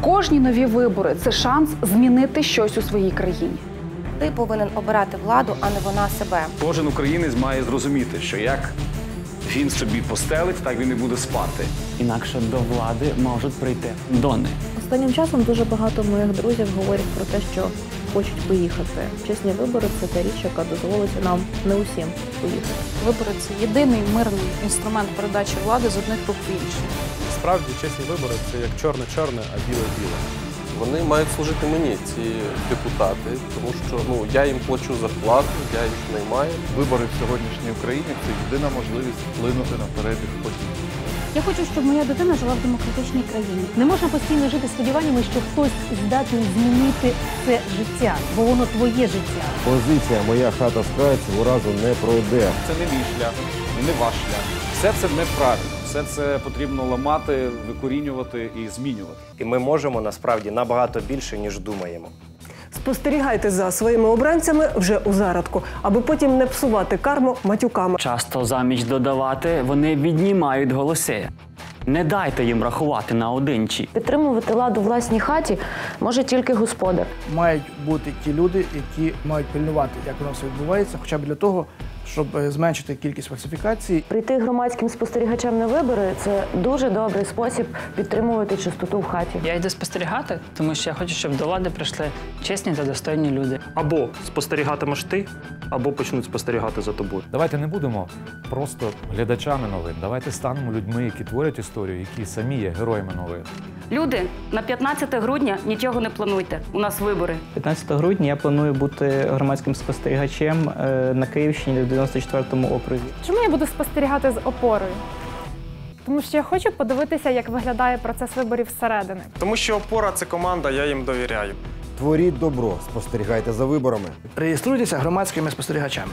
Кожні нові вибори це шанс змінити щось у своїй країні. Ти повинен обирати владу, а не вона себе. Кожен українець має зрозуміти, що як він собі постелить, так він і буде спати. Інакше до влади можуть прийти дони. Останнім часом дуже багато моїх друзів говорять про те, що хочуть поїхати. Чесні вибори це та річ, яка дозволить нам не усім поїхати. Вибори це єдиний мирний інструмент передачі влади з одних рук в інші. Справді чесні вибори це як чорне-чорне, а біле-біле. Вони мають служити мені, ці депутати, тому що ну я їм плачу зарплату, я їх наймаю. Вибори в сьогоднішній Україні це єдина можливість вплинути на перебіг подій. Я хочу, щоб моя дитина жила в демократичній країні. Не можна постійно жити сподіваннями, що хтось здатний змінити це життя, бо воно твоє життя. Позиція моя хата з краю цього разу не пройде. Це не мій шлях, не ваш шлях. Все це неправильно. Все це потрібно ламати, викорінювати і змінювати. І ми можемо насправді набагато більше, ніж думаємо. Спостерігайте за своїми обранцями вже у зародку, аби потім не псувати карму матюками. Часто замість додавати вони віднімають голоси. Не дайте їм рахувати наодинчі. Підтримувати ладу в власній хаті може тільки господар. Мають бути ті люди, які мають пильнувати, як воно все відбувається, хоча б для того, щоб е, зменшити кількість фальсифікацій. Прийти громадським спостерігачем на вибори це дуже добрий спосіб підтримувати чистоту в хаті. Я йду спостерігати, тому що я хочу, щоб до влади прийшли чесні та достойні люди. Або спостерігатимеш ти, або почнуть спостерігати за тобою. Давайте не будемо просто глядачами новин. Давайте станемо людьми, які творять історію, які самі є героями новин. Люди на 15 грудня нічого не плануйте. У нас вибори. 15 грудня я планую бути громадським спостерігачем е, на Київщині в 94-му окрузі. Чому я буду спостерігати з опорою? Тому що я хочу подивитися, як виглядає процес виборів зсередини. Тому що опора це команда, я їм довіряю. Творіть добро, спостерігайте за виборами. Реєструйтеся громадськими спостерігачами.